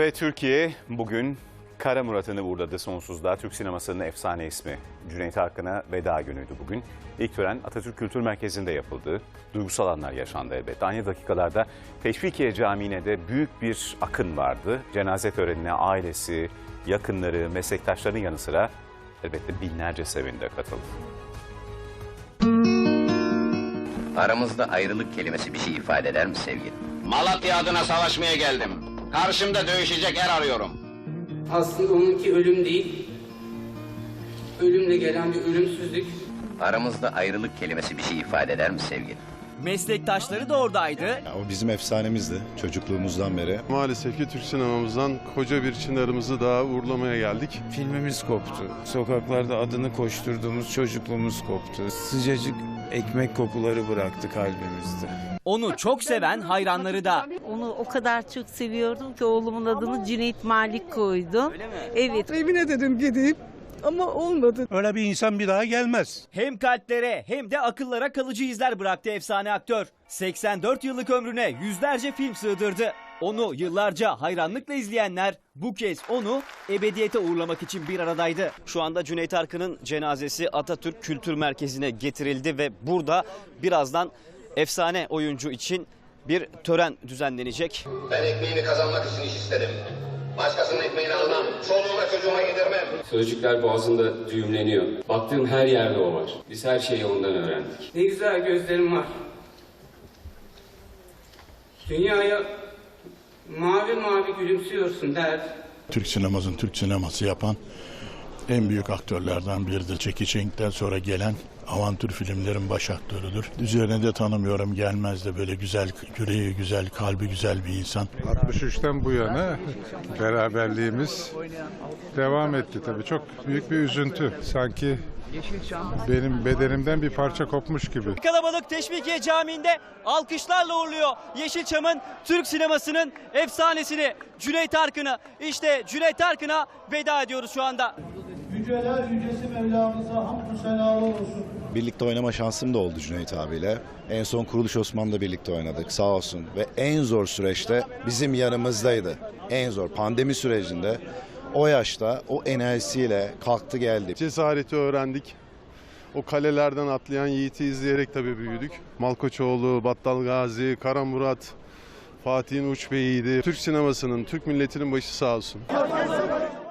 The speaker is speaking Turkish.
Ve Türkiye bugün Kara Murat'ını uğurladı sonsuzluğa. Türk sinemasının efsane ismi Cüneyt Arkın'a veda günüydü bugün. İlk tören Atatürk Kültür Merkezi'nde yapıldı. Duygusal anlar yaşandı elbette. Aynı dakikalarda Teşvikiye Camii'ne de büyük bir akın vardı. Cenaze törenine ailesi, yakınları, meslektaşların yanı sıra elbette binlerce sevinde katıldı. Aramızda ayrılık kelimesi bir şey ifade eder mi sevgili? Malatya adına savaşmaya geldim. Karşımda dövüşecek er arıyorum. Aslında onunki ölüm değil. Ölümle gelen bir ölümsüzlük. Aramızda ayrılık kelimesi bir şey ifade eder mi sevgili? Meslektaşları da oradaydı. Ya o bizim efsanemizdi çocukluğumuzdan beri. Maalesef ki Türk sinemamızdan koca bir çınarımızı daha uğurlamaya geldik. Filmimiz koptu. Sokaklarda adını koşturduğumuz çocukluğumuz koptu. Sıcacık ekmek kokuları bıraktı kalbimizde. Onu çok seven hayranları da. Onu o kadar çok seviyordum ki oğlumun adını Cüneyt Malik koydum. Evet. Evine dedim gideyim ama olmadı. Öyle bir insan bir daha gelmez. Hem kalplere hem de akıllara kalıcı izler bıraktı efsane aktör. 84 yıllık ömrüne yüzlerce film sığdırdı. Onu yıllarca hayranlıkla izleyenler bu kez onu ebediyete uğurlamak için bir aradaydı. Şu anda Cüneyt Arkın'ın cenazesi Atatürk Kültür Merkezi'ne getirildi ve burada birazdan efsane oyuncu için bir tören düzenlenecek. Ben ekmeğimi kazanmak için iş istedim. Başkasının ekmeğini almam. Çoluğuma çocuğuma yedirmem. Sözcükler boğazında düğümleniyor. Baktığım her yerde o var. Biz her şeyi ondan öğrendik. Ne güzel gözlerim var. Dünyaya mavi mavi gülümsüyorsun der. Türk sinemasının Türk sineması yapan en büyük aktörlerden biridir. Jackie Chan'den sonra gelen avantür filmlerin baş aktörüdür. Üzerine de tanımıyorum gelmez de böyle güzel, yüreği güzel, kalbi güzel bir insan. 63'ten bu yana beraberliğimiz devam etti tabii. Çok büyük bir üzüntü. Sanki benim bedenimden bir parça kopmuş gibi. Kalabalık Teşvikiye Camii'nde alkışlarla uğurluyor Yeşilçam'ın Türk sinemasının efsanesini Cüneyt Arkın'ı. İşte Cüneyt Arkın'a veda ediyoruz şu anda. Yüceler yücesi Mevlamıza hamdü senalar olsun. Birlikte oynama şansım da oldu Cüneyt abiyle. En son Kuruluş Osman'da birlikte oynadık sağ olsun. Ve en zor süreçte bizim yanımızdaydı. En zor pandemi sürecinde o yaşta o enerjisiyle kalktı geldi. Cesareti öğrendik. O kalelerden atlayan Yiğit'i izleyerek tabii büyüdük. Malkoçoğlu, Battal Gazi, Kara Murat, Fatih'in Uç Bey'iydi. Türk sinemasının, Türk milletinin başı sağ olsun.